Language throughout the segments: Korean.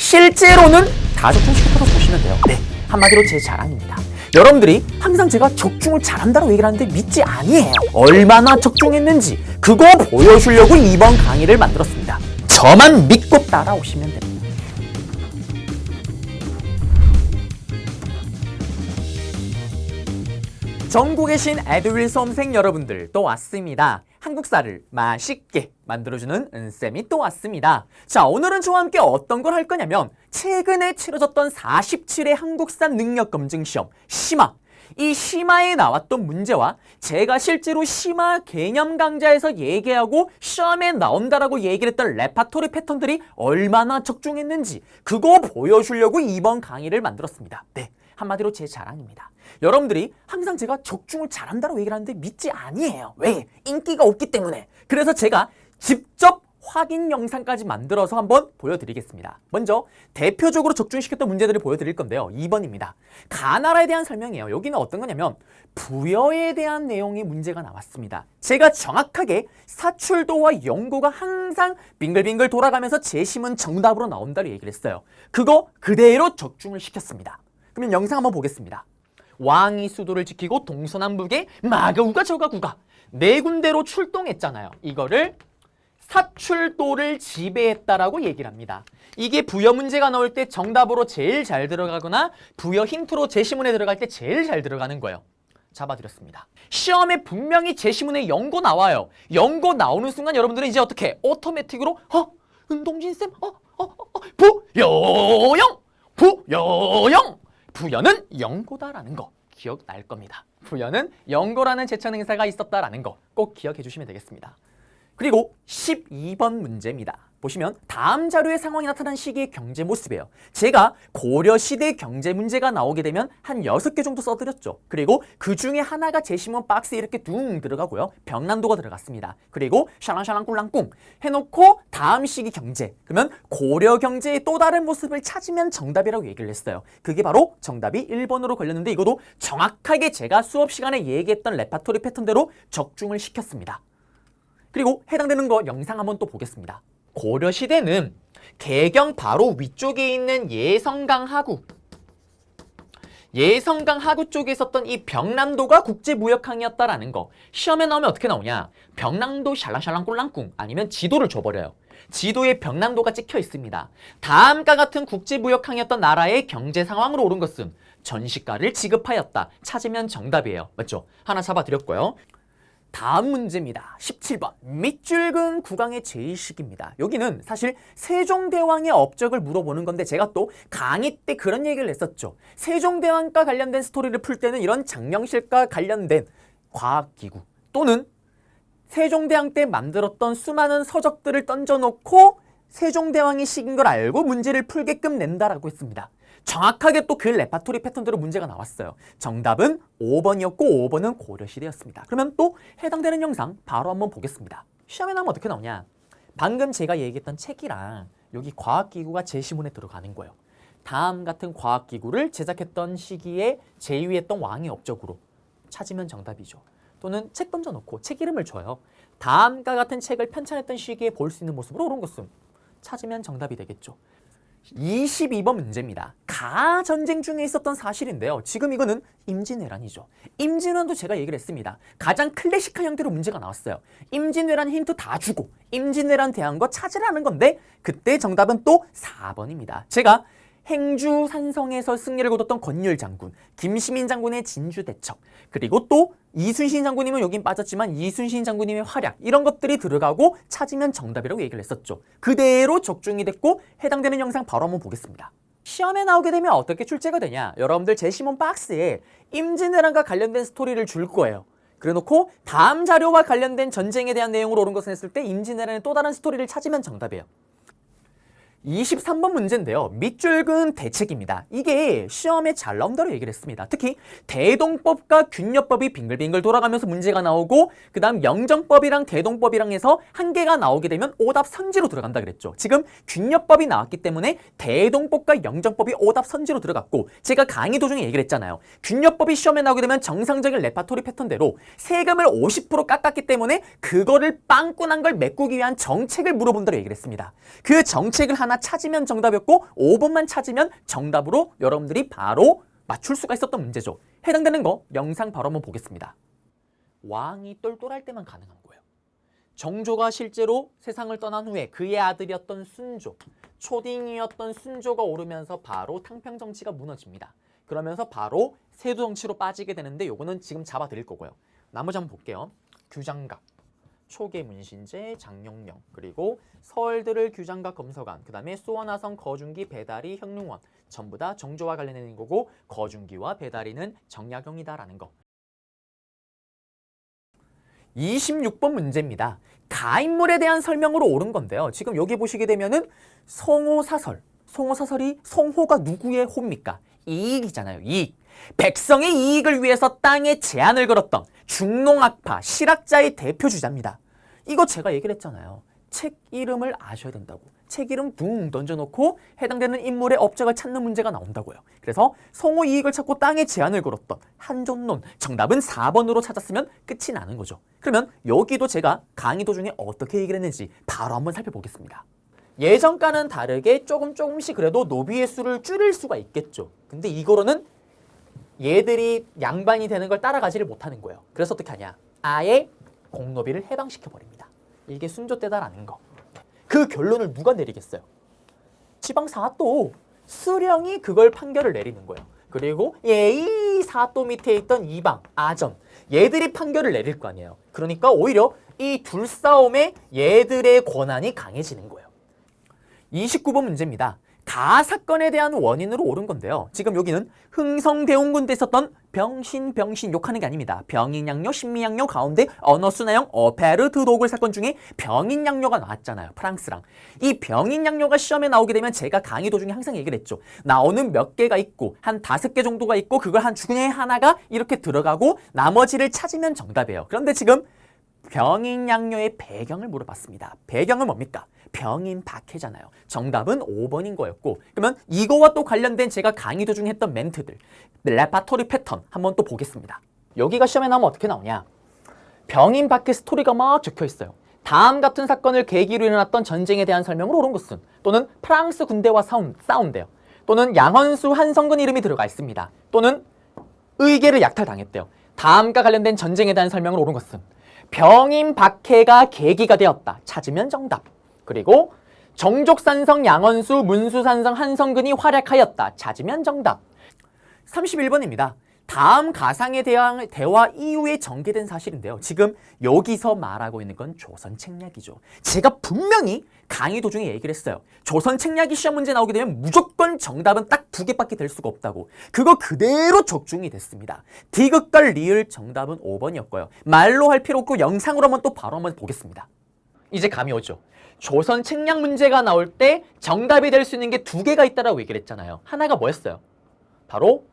실제로는 다 적중시켰다고 보시면 돼요. 네, 한마디로 제 자랑입니다. 여러분들이 항상 제가 적중을 잘한다고 얘기를 하는데 믿지 아니에요. 얼마나 적중했는지 그거 보여주려고 이번 강의를 만들었습니다. 저만 믿고 따라오시면 됩니다. 전국에 계신 에드윌 수험생 여러분들 또 왔습니다. 한국사를 맛있게 만들어주는 은쌤이 또 왔습니다. 자, 오늘은 저와 함께 어떤 걸 할 거냐면 최근에 치러졌던 47회 한국사 능력검증 시험 심화 이 심화에 나왔던 문제와 제가 실제로 심화 개념 강좌에서 얘기하고 시험에 나온다라고 얘기를 했던 레파토리 패턴들이 얼마나 적중했는지 그거 보여주려고 이번 강의를 만들었습니다. 네. 한마디로 제 자랑입니다. 여러분들이 항상 제가 적중을 잘한다고 얘기를 하는데 믿지 아니에요. 왜? 인기가 없기 때문에. 그래서 제가 직접 확인 영상까지 만들어서 한번 보여드리겠습니다. 먼저 대표적으로 적중시켰던 문제들을 보여드릴 건데요. 2번입니다. 가나라에 대한 설명이에요. 여기는 어떤 거냐면 부여에 대한 내용의 문제가 나왔습니다. 제가 정확하게 사출도와 연고가 항상 빙글빙글 돌아가면서 재심은 정답으로 나온다고 얘기를 했어요. 그거 그대로 적중을 시켰습니다. 그러면 영상 한번 보겠습니다. 왕이 수도를 지키고 동서남북에 마가우가 저가구가 네 군데로 출동했잖아요. 이거를 사출도를 지배했다라고 얘기를 합니다. 이게 부여 문제가 나올 때 정답으로 제일 잘 들어가거나 부여 힌트로 제시문에 들어갈 때 제일 잘 들어가는 거예요. 잡아드렸습니다. 시험에 분명히 제시문에 연고 나와요. 연고 나오는 순간 여러분들은 이제 어떻게 오토매틱으로 어? 은동진 쌤? 어? 어? 어? 어? 부여영! 부여영! 부여는 연고다라는 거 기억날 겁니다. 부여는 연고라는 제천 행사가 있었다라는 거 꼭 기억해 주시면 되겠습니다. 그리고 12번 문제입니다. 보시면 다음 자료의 상황이 나타난 시기의 경제 모습이에요. 제가 고려시대 경제 문제가 나오게 되면 한 6개 정도 써드렸죠. 그리고 그 중에 하나가 제시문 박스에 이렇게 둥 들어가고요. 병난도가 들어갔습니다. 그리고 샤랑샤랑 꿀랑꿍 해놓고 다음 시기 경제. 그러면 고려 경제의 또 다른 모습을 찾으면 정답이라고 얘기를 했어요. 그게 바로 정답이 1번으로 걸렸는데 이것도 정확하게 제가 수업 시간에 얘기했던 레파토리 패턴대로 적중을 시켰습니다. 그리고 해당되는 거 영상 한번 또 보겠습니다. 고려 시대는 개경 바로 위쪽에 있는 예성강 하구. 예성강 하구 쪽에 있었던 이 병남도가 국제무역항이었다라는 거. 시험에 나오면 어떻게 나오냐? 병남도 샬랑샬랑 꼴랑꿍 아니면 지도를 줘버려요. 지도에 병남도가 찍혀 있습니다. 다음과 같은 국제무역항이었던 나라의 경제 상황으로 오른 것은 전시가를 지급하였다. 찾으면 정답이에요. 맞죠? 하나 잡아드렸고요 다음 문제입니다. 17번. 밑줄근 국왕의 제의식입니다. 여기는 사실 세종대왕의 업적을 물어보는 건데 제가 또 강의 때 그런 얘기를 했었죠. 세종대왕과 관련된 스토리를 풀 때는 이런 장명실과 관련된 과학기구 또는 세종대왕 때 만들었던 수많은 서적들을 던져놓고 세종대왕이 식인 걸 알고 문제를 풀게끔 낸다라고 했습니다. 정확하게 또 그 레파토리 패턴대로 문제가 나왔어요. 정답은 5번이었고 5번은 고려시대였습니다. 그러면 또 해당되는 영상 바로 한번 보겠습니다. 시험에 나오면 어떻게 나오냐? 방금 제가 얘기했던 책이랑 여기 과학기구가 제시문에 들어가는 거예요. 다음 같은 과학기구를 제작했던 시기에 제위했던 왕의 업적으로 찾으면 정답이죠. 또는 책 던져놓고 책 이름을 줘요. 다음과 같은 책을 편찬했던 시기에 볼 수 있는 모습으로 옳은 것은 찾으면 정답이 되겠죠. 22번 문제입니다. 가 전쟁 중에 있었던 사실인데요. 지금 이거는 임진왜란이죠. 임진왜란도 제가 얘기를 했습니다. 가장 클래식한 형태로 문제가 나왔어요. 임진왜란 힌트 다 주고 임진왜란 거 찾으라는 건데 그때 정답은 또 4번입니다. 제가 행주 산성에서 승리를 거뒀던 권율 장군, 김시민 장군의 진주 대첩, 그리고 또 이순신 장군님은 여긴 빠졌지만 이순신 장군님의 활약 이런 것들이 들어가고 찾으면 정답이라고 얘기를 했었죠. 그대로 적중이 됐고 해당되는 영상 바로 한번 보겠습니다. 시험에 나오게 되면 어떻게 출제가 되냐? 여러분들 제시문 박스에 임진왜란과 관련된 스토리를 줄 거예요. 그래놓고 다음 자료와 관련된 전쟁에 대한 내용으로 옳은 것을 했을 때 임진왜란의 또 다른 스토리를 찾으면 정답이에요. 23번 문제인데요. 밑줄근 대책입니다. 이게 시험에 잘 나온다고 얘기를 했습니다. 특히 대동법과 균열법이 빙글빙글 돌아가면서 문제가 나오고 그 다음 영정법이랑 대동법이랑 해서 한 개가 나오게 되면 오답 선지로 들어간다 그랬죠. 지금 균열법이 나왔기 때문에 대동법과 영정법이 오답 선지로 들어갔고 제가 강의 도중에 얘기를 했잖아요. 균열법이 시험에 나오게 되면 정상적인 레파토리 패턴대로 세금을 50% 깎았기 때문에 그거를 빵꾸난 걸 메꾸기 위한 정책을 물어본다고 얘기를 했습니다. 그 정책을 하나 하나 찾으면 정답이었고 5번만 찾으면 정답으로 여러분들이 바로 맞출 수가 있었던 문제죠. 해당되는 거 영상 바로 한번 보겠습니다. 왕이 똘똘할 때만 가능한 거예요. 정조가 실제로 세상을 떠난 후에 그의 아들이었던 순조, 초딩이었던 순조가 오르면서 바로 탕평 정치가 무너집니다. 그러면서 바로 세도 정치로 빠지게 되는데 요거는 지금 잡아드릴 거고요. 나머지 한번 볼게요. 규장각, 초계 문신제, 장영령, 그리고 서울들을 규장각 검서관, 그 다음에 수원화성 거중기 배다리 형릉원 전부 다 정조와 관련된 거고 거중기와 배다리는 정약용이다라는 거. 26번 문제입니다. 가인물에 대한 설명으로 옳은 건데요. 지금 여기 보시게 되면은 성호사설. 성호사설이 성호가 누구의 호입니까? 이익이잖아요. 이익. 백성의 이익을 위해서 땅에 제한을 걸었던 중농악파 실학자의 대표 주자입니다. 이거 제가 얘기를 했잖아요. 책 이름을 아셔야 된다고. 책 이름 붕 던져놓고 해당되는 인물의 업적을 찾는 문제가 나온다고요. 그래서 성호 이익을 찾고 땅에 제한을 걸었던 한존론 정답은 4번으로 찾았으면 끝이 나는 거죠. 그러면 여기도 제가 강의 도중에 어떻게 얘기를 했는지 바로 한번 살펴보겠습니다. 예전과는 다르게 조금 조금씩 그래도 노비의 수를 줄일 수가 있겠죠. 근데 이거로는 얘들이 양반이 되는 걸 따라가지를 못하는 거예요. 그래서 어떻게 하냐? 아예 공노비를 해방시켜 버립니다. 이게 순조 때다라는 거. 그 결론을 누가 내리겠어요? 지방 사또 수령이 그걸 판결을 내리는 거예요. 그리고 예이 사또 밑에 있던 이방 아전 얘들이 판결을 내릴 거 아니에요. 그러니까 오히려 이 둘 싸움에 얘들의 권한이 강해지는 거예요. 29번 문제입니다. 가 사건에 대한 원인으로 옳은 건데요. 지금 여기는 흥성대원군 때 있었던 병신 병신 욕하는 게 아닙니다. 병인양요, 신미양요 가운데 언어순화형 어페르트 도굴 사건 중에 병인양요가 나왔잖아요. 프랑스랑. 이 병인양요가 시험에 나오게 되면 제가 강의 도중에 항상 얘기를 했죠. 나오는 몇 개가 있고 한 다섯 개 정도가 있고 그걸 한 중에 하나가 이렇게 들어가고 나머지를 찾으면 정답이에요. 그런데 지금 병인양요의 배경을 물어봤습니다. 배경은 뭡니까? 병인 박해잖아요. 정답은 5번인 거였고 그러면 이거와 또 관련된 제가 강의 도중 했던 멘트들 레파토리 패턴 한번 또 보겠습니다. 여기가 시험에 나오면 어떻게 나오냐? 병인 박해 스토리가 막 적혀 있어요. 다음 같은 사건을 계기로 일어났던 전쟁에 대한 설명으로 옳은 것은 또는 프랑스 군대와 싸운, 싸운대요. 또는 양헌수 한성근 이름이 들어가 있습니다. 또는 의계를 약탈당했대요. 다음과 관련된 전쟁에 대한 설명을 옳은 것은 병인 박해가 계기가 되었다. 찾으면 정답. 그리고 정족산성 양원수 문수산성 한성근이 활약하였다. 찾으면 정답. 31번입니다. 다음 가상의 대화, 대화 이후에 전개된 사실인데요. 지금 여기서 말하고 있는 건 조선 책략이죠. 제가 분명히 강의 도중에 얘기를 했어요. 조선 책략이 시험 문제 나오게 되면 무조건 정답은 딱 두 개밖에 될 수가 없다고. 그거 그대로 적중이 됐습니다. 디귿과 리을 정답은 5번이었고요. 말로 할 필요 없고 영상으로 한번 또 바로 한번 보겠습니다. 이제 감이 오죠. 조선 책략 문제가 나올 때 정답이 될 수 있는 게 두 개가 있다라고 얘기를 했잖아요. 하나가 뭐였어요? 바로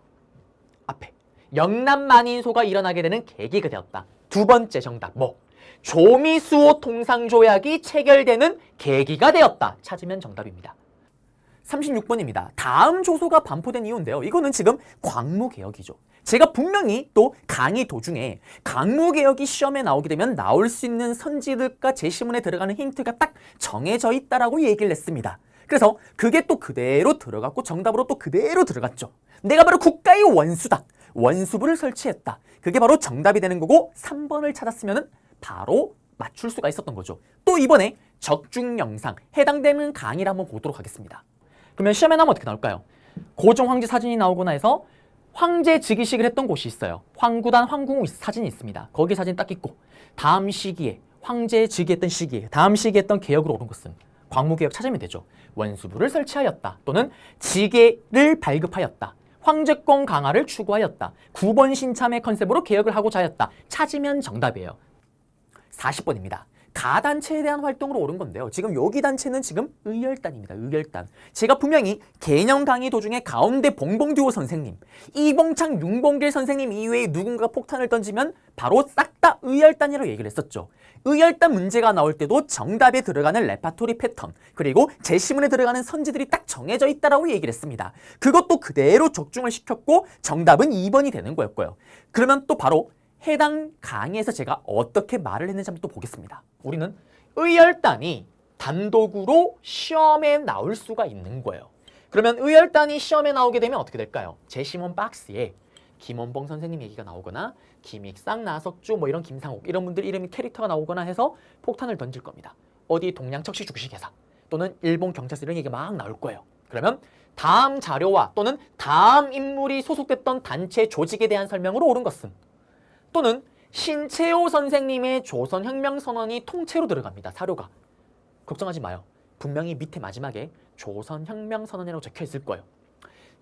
앞에 영남 만인소가 일어나게 되는 계기가 되었다. 두 번째 정답 뭐? 조미수호 통상조약이 체결되는 계기가 되었다. 찾으면 정답입니다. 36번입니다. 다음 조소가 반포된 이유인데요. 이거는 지금 광무개혁이죠. 제가 분명히 또 강의 도중에 강무개혁이 시험에 나오게 되면 나올 수 있는 선지들과 제시문에 들어가는 힌트가 딱 정해져 있다라고 얘기를 했습니다. 그래서 그게 또 그대로 들어갔고 정답으로 또 그대로 들어갔죠. 내가 바로 국가의 원수다. 원수부를 설치했다. 그게 바로 정답이 되는 거고 3번을 찾았으면 바로 맞출 수가 있었던 거죠. 또 이번에 적중 영상 해당되는 강의를 한번 보도록 하겠습니다. 그러면 시험에 나오면 어떻게 나올까요? 고종 황제 사진이 나오거나 해서 황제 즉위식을 했던 곳이 있어요. 황구단 황궁 사진이 있습니다. 거기 사진 딱 있고 다음 시기에 황제 즉위했던 시기에 다음 시기에 했던 개혁으로 오른 것은 광무개혁 찾으면 되죠. 원수부를 설치하였다. 또는 지계를 발급하였다. 황제권 강화를 추구하였다. 9번 신참의 컨셉으로 개혁을 하고자 하였다. 찾으면 정답이에요. 40번입니다. 가단체에 대한 활동으로 옳은 건데요. 지금 여기 단체는 지금 의열단입니다. 의열단. 제가 분명히 개념 강의 도중에 가운데 봉봉듀오 선생님, 이봉창, 윤봉길 선생님 이외에 누군가 폭탄을 던지면 바로 싹 다 의열단이라고 얘기를 했었죠. 의열단 문제가 나올 때도 정답에 들어가는 레파토리 패턴, 그리고 제시문에 들어가는 선지들이 딱 정해져 있다라고 얘기를 했습니다. 그것도 그대로 적중을 시켰고 정답은 2번이 되는 거였고요. 그러면 또 바로 해당 강의에서 제가 어떻게 말을 했는지 한번 또 보겠습니다. 우리는 의열단이 단독으로 시험에 나올 수가 있는 거예요. 그러면 의열단이 시험에 나오게 되면 어떻게 될까요? 제시문 박스에 김원봉 선생님 얘기가 나오거나 김익상, 나석주 뭐 이런 김상욱 이런 분들 이름이 캐릭터가 나오거나 해서 폭탄을 던질 겁니다. 어디 동양척시 주식회사 또는 일본 경찰서 이런 얘기가 막 나올 거예요. 그러면 다음 자료와 또는 다음 인물이 소속됐던 단체 조직에 대한 설명으로 옳은 것은 또는 신채호 선생님의 조선혁명선언이 통째로 들어갑니다. 사료가. 걱정하지 마요. 분명히 밑에 마지막에 조선혁명선언이라고 적혀 있을 거예요.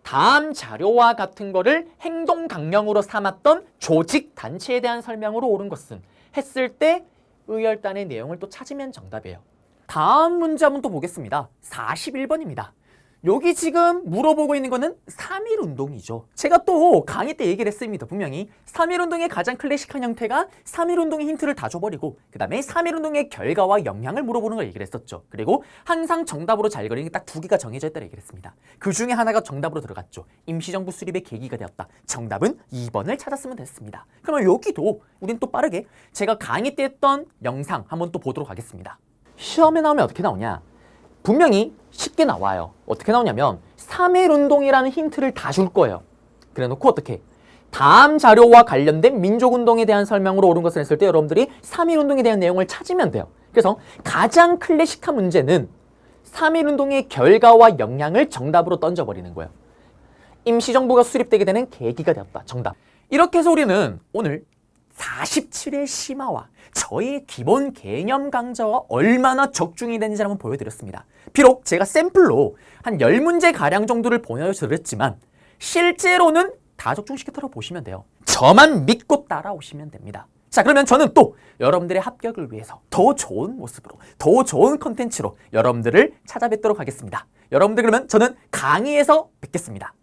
다음 자료와 같은 거를 행동 강령으로 삼았던 조직 단체에 대한 설명으로 옳은 것은 했을 때 의열단의 내용을 또 찾으면 정답이에요. 다음 문제 한번 또 보겠습니다. 41번입니다. 여기 지금 물어보고 있는 거는 3.1 운동이죠. 제가 또 강의 때 얘기를 했습니다. 분명히 3.1 운동의 가장 클래식한 형태가 3.1 운동의 힌트를 다 줘버리고 그 다음에 3.1 운동의 결과와 영향을 물어보는 걸 얘기를 했었죠. 그리고 항상 정답으로 잘 거리는 게딱두 개가 정해져 있다고 얘기를 했습니다. 그 중에 하나가 정답으로 들어갔죠. 임시정부 수립의 계기가 되었다. 정답은 2번을 찾았으면 됐습니다. 그러면 여기도 우린 또 빠르게 제가 강의 때 했던 영상 한번 또 보도록 하겠습니다. 시험에 나오면 어떻게 나오냐? 분명히 쉽게 나와요. 어떻게 나오냐면 3.1 운동이라는 힌트를 다 줄 거예요. 그래 놓고 어떻게? 다음 자료와 관련된 민족운동에 대한 설명으로 옳은 것을 했을 때 여러분들이 3.1 운동에 대한 내용을 찾으면 돼요. 그래서 가장 클래식한 문제는 3.1 운동의 결과와 영향을 정답으로 던져버리는 거예요. 임시정부가 수립되게 되는 계기가 되었다. 정답. 이렇게 해서 우리는 오늘 47의 심화와 저의 기본 개념 강좌와 얼마나 적중이 되는지 한번 보여드렸습니다. 비록 제가 샘플로 한 10문제 가량 정도를 보여드렸지만 실제로는 다 적중시켰다고 보시면 돼요. 저만 믿고 따라오시면 됩니다. 자 그러면 저는 또 여러분들의 합격을 위해서 더 좋은 모습으로 더 좋은 컨텐츠로 여러분들을 찾아뵙도록 하겠습니다. 여러분들 그러면 저는 강의에서 뵙겠습니다.